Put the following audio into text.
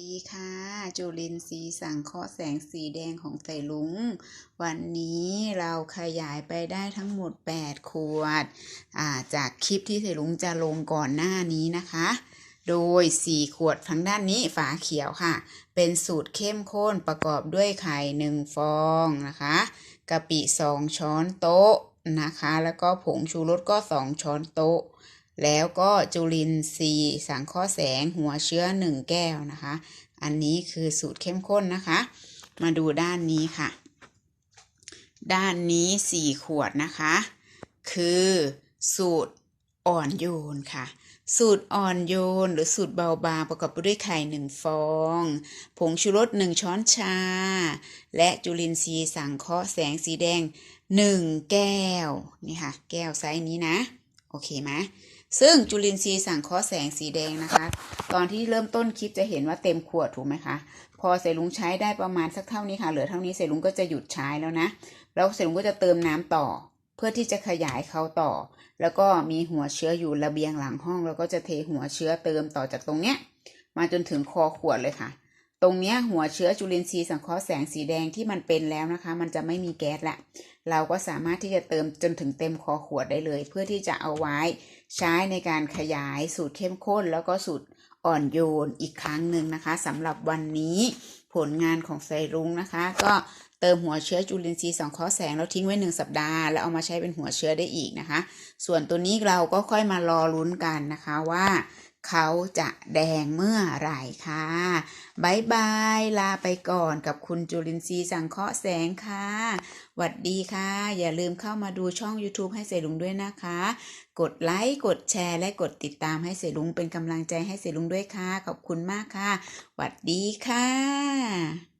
ดีค่ะจุลินทรีย์สังเคราะห์แสงสีแดงของไต่ลุง วันนี้เราขยายไปได้ทั้งหมด 8 ขวดาจากคลิปที่ไต่ลุงจะลงก่อนหน้านี้นะคะ โดย 4 ขวดทางด้านนี้ฝาเขียวค่ะ เป็นสูตรเข้มข้นประกอบด้วยไข่ 1 ฟองนะคะกะปิ 2 ช้อนโต๊ะนะคะ แล้วก็ผงชูรสก็ 2 ช้อนโต๊ะ แล้วก็จุลินทรีย์สังเคราะห์แสงหัวเชื้อ 1 แก้วนะคะ อันนี้คือสูตรเข้มข้นนะคะ มาดูด้านนี้ค่ะ ด้านนี้ 4 ขวดนะคะ คือสูตรอ่อนโยนค่ะ สูตรอ่อนโยน หรือสูตรเบาบางประกอบไปด้วยไข่หนึ่งฟอง ผงชูรสหนึ่งช้อนชา และจุลินทรีย์สังเคราะห์แสงสีแดงหนึ่งแก้ว นี่ค่ะ แก้วไซส์นี้นะ โอเคไหม ซึ่งจุลินทรีย์สังเคราะห์แสงสีแดงนะคะ ตอนที่เริ่มต้นคลิปจะเห็นว่าเต็มขวดถูกไหมคะ พอเสลุงใช้ได้ประมาณสักเท่านี้ค่ะ เหลือเท่านี้เสลุงก็จะหยุดใช้แล้วนะ แล้วเสลุงก็จะเติมน้ำต่อ เพื่อที่จะขยายเขาต่อ แล้วก็มีหัวเชื้ออยู่ระเบียงหลังห้อง แล้วก็จะเทหัวเชื้อเติมต่อจากตรงเนี้ย มาจนถึงคอขวดเลยค่ะ ตรงเนี้ยหัวเชื้อจุลินทรีย์สังเคราะห์แสงสีแดงที่มันเป็นแล้วนะคะ มันจะไม่มีแก๊สละ เราก็สามารถที่จะเติมจนถึงเต็มคอขวดได้เลย เพื่อที่จะเอาไว้ ใช้ในการขยายสูตรเข้มข้น แล้วก็สูตรอ่อนโยนอีกครั้งหนึ่งนะคะสำหรับวันนี้ผลงานของไซรุ้งนะคะ ก็เติมหัวเชื้อจุลินทรีย์สองข้อแสงแล้วทิ้งไว้หนึ่งสัปดาห์ แล้วเอามาใช้เป็นหัวเชื้อได้อีกนะคะ ส่วนตัวนี้เราก็ค่อยมารอลุ้นกันนะคะว่า เขาจะแดงเมื่อไหร่ค่ะบายบาย ลาไปก่อนกับคุณจุลินทรีย์สังเคราะห์แสงค่ะหวัดดีค่ะ อย่าลืมเข้ามาดูช่อง YouTube ให้เสลุงด้วยนะคะ กดไลค์ กดแชร์ และกดติดตามให้เสลุงเป็นกำลังใจให้เสลุงด้วยค่ะ ขอบคุณมากค่ะ หวัดดีค่ะ